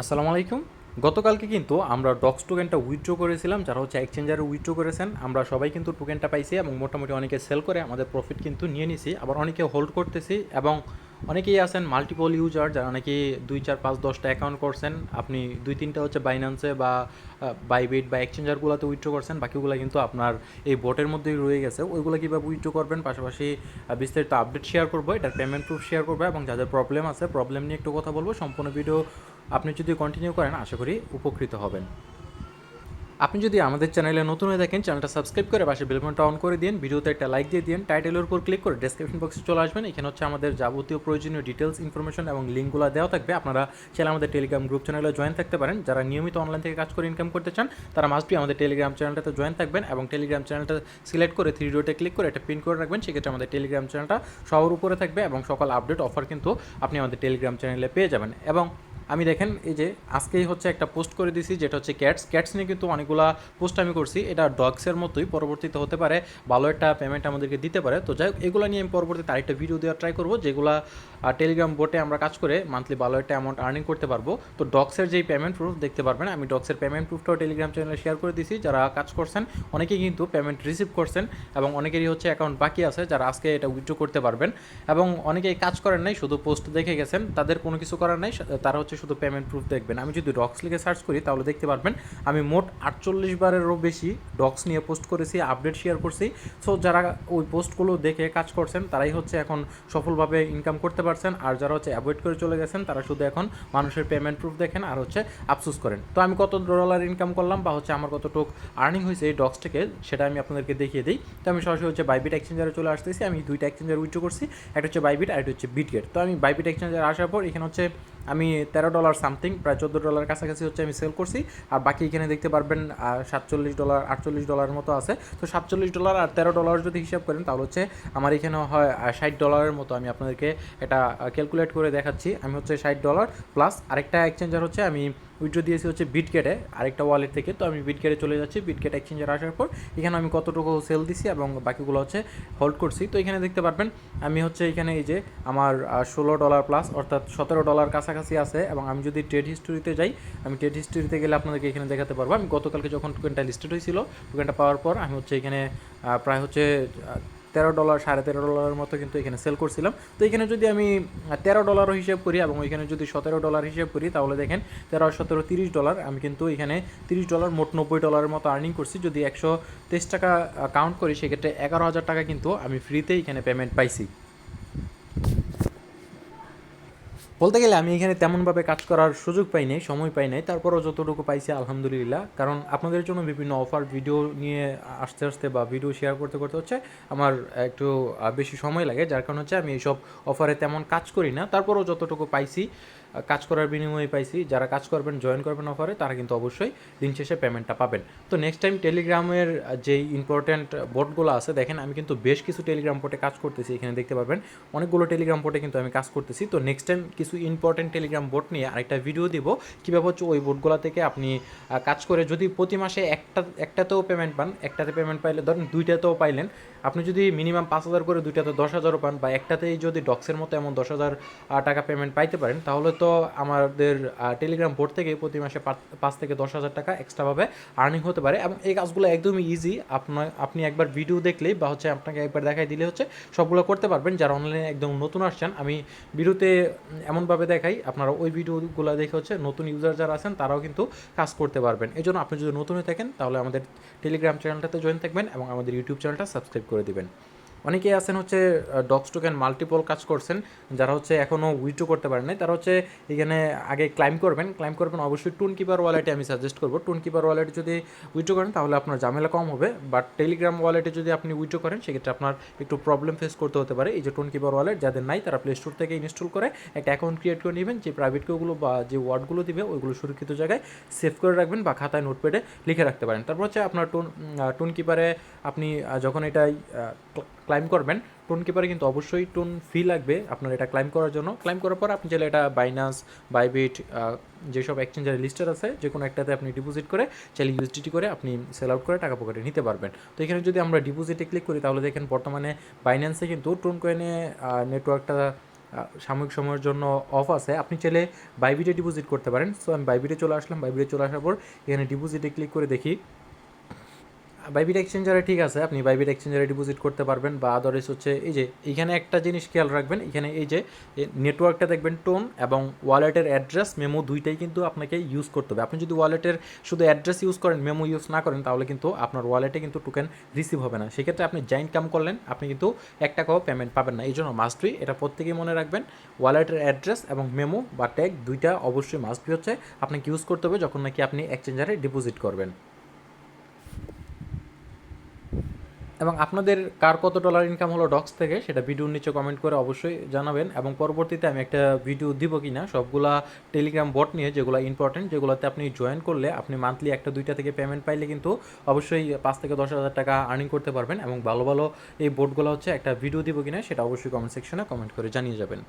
আসসালামু আলাইকুম। গতকালকে কিন্তু আমরা ডক্স টোকেনটা উইথড্র করেছিলাম, যারা হচ্ছে এক্সচেঞ্জারে উইথড্র করেছেন, আমরা সবাই কিন্তু টোকেনটা পাইছি এবং মোটামুটি অনেকে সেল করে আমাদের প্রফিট কিন্তু নিয়ে নিছি, আবার অনেকে হোল্ড করতেছি এবং অনেকেই আছেন মাল্টিপল ইউজার যারা নাকি দুই, চার, পাঁচ, দশটা অ্যাকাউন্ট করছেন, আপনি দুই, তিনটা হচ্ছে বাইন্যান্সে বা বাইবিট বা এক্সচেঞ্জারগুলোতে উইথড্র করছেন, বাকিগুলো কিন্তু আপনার এই বোটের মধ্যেই রয়ে গেছে। ওইগুলো কীভাবে উইথড্র করবেন, পাশাপাশি বিস্তারিত আপডেট শেয়ার করব, এটার পেমেন্ট প্রুফ শেয়ার করব এবং যাদের প্রবলেম আছে প্রবলেম নিয়ে একটু কথা বলব, সম্পূর্ণ ভিডিও আপনি যদি কন্টিনিউ করেন, আশা করি উপকৃত হবেন। আপনি যদি আমাদের চ্যানেলে নতুন হয়ে থাকেন, চ্যানেলটা সাবস্ক্রাইব করে পাশে বেলবনটা অন করে দিন ভিডিওতে একটা লাইক দিয়ে দিন টাইটেলের উপর ক্লিক করে ডেসক্রিপশন বক্সে চলে আসবেন। এখানে হচ্ছে আমাদের যাবতীয় প্রয়োজনীয় ডিটেলস ইনফরমেশন এবং লিঙ্কগুলো দেওয়া থাকবে। আপনারা চাইলে আমাদের টেলিগ্রাম গ্রুপ চ্যানেলে জয়েন থাকতে পারেন। যারা নিয়মিত অনলাইন থেকে কাজ করে ইনকাম করতে চান, তারা মাস্ট বি আমাদের টেলিগ্রাম চ্যানেলটাতে জয়েন থাকবেন এবং টেলিগ্রাম চ্যানেলটা সিলেক্ট করে থ্রি ডোটে ক্লিক করে একটা পিন করে রাখবেন। সেক্ষেত্রে আমাদের টেলিগ্রাম চ্যানেলটা সবার উপরে থাকবে এবং সকল আপডেট অফার কিন্তু আপনি আমাদের টেলিগ্রাম চ্যানেলে পেয়ে যাবেন। এবং আমি দেখেন, এই যে আজকেই হচ্ছে একটা পোস্ট করে দিছি, যেটা হচ্ছে ক্যাটস। ক্যাটস নিয়ে কিন্তু অনেকগুলা পোস্ট আমি করছি। এটা ডগসের মতোই, পরবর্তীতে হতে পারে ভালো একটা পেমেন্ট আমাদেরকে দিতে পারে। তো যাই হোক, এগুলো নিয়ে আমি পরবর্তীতে আরেকটা ভিডিও দেওয়ার ট্রাই করব, যেগুলা টেলিগ্রাম বোটে আমরা কাজ করে মান্থলি ভালো একটা অ্যামাউন্ট আর্নিং করতে পারব। তো ডক্সের যেই পেমেন্ট প্রুফ দেখতে পারবেন, আমি ডক্সের পেমেন্ট প্রুফটাও টেলিগ্রাম চ্যানেলে শেয়ার করে দিছি। যারা কাজ করছেন, অনেকেই কিন্তু পেমেন্ট রিসিভ করছেন এবং অনেকেরই হচ্ছে অ্যাকাউন্ট বাকি আছে, যারা আজকে এটা উইথড্র করতে পারবেন। এবং অনেকেই কাজ করেন নাই, শুধু পোস্ট দেখে গেছেন, তাদের কোনো কিছু করার নাই তারা হচ্ছে শুধু পেমেন্ট প্রুফ দেখবেন। আমি যদি ডক্স লিখে সার্চ করি, তাহলে দেখতে পারবেন আমি মোট আটচল্লিশ বারেরও বেশি ডক্স নিয়ে পোস্ট করেছি আপডেট শেয়ার করছি। সো যারা ওই পোস্টগুলো দেখে কাজ করছেন, তারাই হচ্ছে এখন সফলভাবে ইনকাম করতে পারছেন। আর যারা হচ্ছে অ্যাভয়েড করে চলে গেছেন, তারা শুধু এখন মানুষের পেমেন্ট প্রুফ দেখেন আর হচ্ছে আফসোস করেন। তো আমি কত ডলার ইনকাম করলাম বা হচ্ছে আমার কতটুক আর্নিং হয়েছে এই ডক্স থেকে, সেটা আমি আপনাদেরকে দেখিয়ে দিই। তো আমি সরাসরি হচ্ছে বাইবিট এক্সচেঞ্জারে চলে আসতেছি। আমি দুইটা এক্সচেঞ্জার উইথড্র করছি, একটা হচ্ছে বাইবিট আর একটা হচ্ছে বিটগেট তো আমি বাইবিট এক্সচেঞ্জারে আসার পর এখানে হচ্ছে আমি তেরো ডলার সামথিং, প্রায় চোদ্দ ডলার কাছাকাছি হচ্ছে আমি সেল করছি। আর বাকি এখানে দেখতে পারবেন সাতচল্লিশ ডলার, আটচল্লিশ ডলারের মতো আছে। তো সাতচল্লিশ ডলার আর তেরো ডলার যদি হিসাব করেন, তাহলে হচ্ছে আমার এখানে হয় ষাট ডলারের মতো আমি আপনাদেরকে এটা ক্যালকুলেট করে দেখাচ্ছি। আমি হচ্ছে ষাট ডলার প্লাস আরেকটা এক্সচেঞ্জার হচ্ছে আমি উইথড্র দিয়েছি হচ্ছে বিটকেটে আরেকটা ওয়ালেট থেকে। তো আমি বিটকেটে চলে যাচ্ছি বিটকেট এক্সচেঞ্জার আসার পর এখানে আমি কতটুকু সেল দিছি এবং বাকিগুলো হচ্ছে হোল্ড করছি। তো এখানে দেখতে পারবেন, আমি হচ্ছে এখানে এই যে আমার ষোলো ডলার প্লাস অর্থাৎ সতেরো ডলার কাছাকাছি আছে এবং আমি যদি ট্রেড হিস্টোরিতে যাই, আমি ট্রেড হিস্টোরিতে গেলে আপনাদেরকে এখানে দেখাতে পারব। আমি গতকালকে যখন টোকেনটা লিস্টেড হয়েছিল টোকেনটা পাওয়ার পর আমি হচ্ছে এখানে প্রায় হচ্ছে তেরো ডলার, সাড়ে তেরো ডলারের মতো কিন্তু এখানে সেল করছিলাম। তো এখানে যদি আমি তেরো ডলার হিসেব করি এবং এখানে যদি সতেরো ডলার হিসেব করি, তাহলে দেখেন তেরো, সতেরো, তিরিশ ডলার, আমি কিন্তু এখানে তিরিশ ডলার, মোট নব্বই ডলারের মতো আর্নিং করছি। যদি একশো তেইশ টাকা কাউন্ট করি, সেক্ষেত্রে এগারো হাজার টাকা কিন্তু আমি ফ্রিতে এখানে পেমেন্ট পাইছি। বলতে গেলে আমি এখানে তেমনভাবে কাজ করার সুযোগ পাই নাই, সময় পাই নাই। তারপরও যতটুকু পাইছি, আলহামদুলিল্লাহ। কারণ আপনাদের জন্য বিভিন্ন অফার, ভিডিও নিয়ে আসতে আসতে বা ভিডিও শেয়ার করতে করতে হচ্ছে আমার একটু বেশি সময় লাগে। যার কারণ হচ্ছে আমি এইসব অফারে তেমন কাজ করি না। তারপরও যতটুকু পাইছি কাজ করার বিনিময়ে পাইছি। যারা কাজ করবেন জয়েন করবেন অফারে তারা কিন্তু অবশ্যই দিন শেষে পেমেন্টটা পাবেন। তো নেক্সট টাইম টেলিগ্রামের যেই ইম্পর্ট্যান্ট বোর্ডগুলো আছে, দেখেন আমি কিন্তু বেশ কিছু টেলিগ্রাম পোর্টে কাজ করতেছি, এখানে দেখতে পাবেন অনেকগুলো টেলিগ্রাম পোর্টে কিন্তু আমি কাজ করতেছি। তো নেক্সট টাইম কিছু ইম্পর্ট্যান্ট টেলিগ্রাম বোর্ড নিয়ে আরেকটা ভিডিও দিব। কীভাবে হচ্ছে ওই বোর্ডগুলো থেকে আপনি কাজ করে যদি প্রতি মাসে একটা, একটাতেও পেমেন্ট পান, একটাতে পেমেন্ট পাইলে ধরেন দুইটাতেও পাইলেন, আপনি যদি মিনিমাম পাঁচ হাজার করে দুইটাতে দশ হাজারও পান বা একটাতেই যদি ডক্সের মতো এমন দশ হাজার টাকা পেমেন্ট পাইতে পারেন, তাহলে তো আমাদের টেলিগ্রাম বোর্ড থেকে প্রতি মাসে পাঁচ থেকে দশ হাজার টাকা এক্সট্রাভাবে আর্নিং হতে পারে এবং এই কাজগুলো একদমই ইজি আপনার আপনি একবার ভিডিও দেখলেই বা হচ্ছে আপনাকে একবার দেখাই দিলে হচ্ছে সবগুলো করতে পারবেন। যারা অনলাইনে একদম নতুন আসছেন, আমি ভিডিওতে এমনভাবে দেখাই, আপনারা ওই ভিডিওগুলো দেখে হচ্ছে নতুন ইউজার যারা আছেন, তারাও কিন্তু কাজ করতে পারবেন। এই জন্য আপনি যদি নতুন হয়ে থাকেন, তাহলে আমাদের টেলিগ্রাম চ্যানেলটাতে জয়েন থাকবেন এবং আমাদের ইউটিউব চ্যানেলটা সাবস্ক্রাইব করে দিবেন। অনেকেই আছেন হচ্ছে ডক্স টোকেন মাল্টিপল কাজ করছেন, যারা হচ্ছে এখনও উইথড্র করতে পারেন নাই। তারা হচ্ছে এখানে আগে ক্লাইম করবেন ক্লাইম করবেন, অবশ্যই টুন কিপার ওয়ালেটে আমি সাজেস্ট করব। টুন কিপার ওয়ালেটে যদি উইথড্র করেন, তাহলে আপনার ঝামেলা কম হবে। বাট টেলিগ্রাম ওয়ালেটে যদি আপনি উইথড্র করেন, সেক্ষেত্রে আপনার একটু প্রবলেম ফেস করতে হতে পারে। এই যে টুন কিপার ওয়ালেট যাদের নাই, তারা প্লে স্টোর থেকে ইনস্টল করে একটা অ্যাকাউন্ট ক্রিয়েট করে নেবেন। যে প্রাইভেট কেগুলো বা যে ওয়ার্ডগুলো দিবে, ওইগুলো সুরক্ষিত জায়গায় সেভ করে রাখবেন বা খাতায় নোটপ্যাডে লিখে রাখতে পারেন। তারপর হচ্ছে আপনার টুন টুন কিপারে আপনি যখন এটা ক্লাইম করবেন। টোন কিপারে কিন্তু অবশ্যই টোন ফি লাগবে আপনার এটা ক্লাইম করার জন্য। ক্লাইম করার পর আপনি চাইলে এটা বাইনান্স বাইবিট যেসব এক্সচেঞ্জার লিস্টেড আছে যে কোনো একটাতে আপনি ডিপোজিট করে চাইলে ইউএসডিটি করে আপনি সেল আউট করে টাকা পকেটে নিতে পারবেন। তো এখানে যদি আমরা ডিপোজিটে ক্লিক করি, তাহলে দেখেন বর্তমানে বাইন্যান্সে কিন্তু টোন কয়েনে নেটওয়ার্কটা সাময়িক সময়ের জন্য অফ আছে। আপনি চাইলে বাইবিটে ডিপোজিট করতে পারেন। সো আমি বাইবিটে চলে আসলাম। বাইবিটে চলে আসার পর এখানে ডিপোজিটে ক্লিক করে দেখি। বাইবিট এক্সচেঞ্জারে ঠিক আছে, আপনি বাইবিট এক্সচেঞ্জারে ডিপোজিট করতে পারবেন বা আদারস হচ্ছে এই যে, এখানে একটা জিনিস খেয়াল রাখবেন, এখানে এই যে নেটওয়ার্কটা দেখবেন টোন এবং ওয়ালেটের অ্যাড্রেস মেমো দুইটাই কিন্তু আপনাকে ইউজ করতে হবে। আপনি যদি ওয়ালেটের শুধু অ্যাড্রেস ইউজ করেন মেমো ইউজ না করেন, তাহলে কিন্তু আপনার ওয়ালেটে কিন্তু টোকেন রিসিভ হবে না। সেক্ষেত্রে আপনি যা ইনকাম করলেন, আপনি কিন্তু এক টাকাও পেমেন্ট পাবেন না। এই জন্য মাস্টবি এটা প্রত্যেকেই মনে রাখবেন ওয়ালেটের অ্যাড্রেস এবং মেমো বা ট্যাগ দুইটা অবশ্যই মাস্টবি হচ্ছে, আপনাকে ইউজ করতে হবে যখন নাকি আপনি এক্সচেঞ্জারে ডিপোজিট করবেন। এবং আপনাদের কার কত ডলার ইনকাম হলো ডক্স থেকে, সেটা ভিডিওর নিচে কমেন্ট করে অবশ্যই জানাবেন। এবং পরবর্তীতে আমি একটা ভিডিও দিব কি না সবগুলা টেলিগ্রাম বট নিয়ে যেগুলো ইম্পর্টেন্ট যেগুলোতে আপনি জয়েন করলে আপনি মান্থলি একটা, দুইটা থেকে পেমেন্ট পাইলে কিন্তু অবশ্যই পাঁচ থেকে দশ হাজার টাকা আর্নিং করতে পারবেন এবং ভালো ভালো এই বোর্ডগুলো হচ্ছে একটা ভিডিও দিব কিনা, সেটা অবশ্যই কমেন্ট সেকশনে কমেন্ট করে জানিয়ে যাবেন।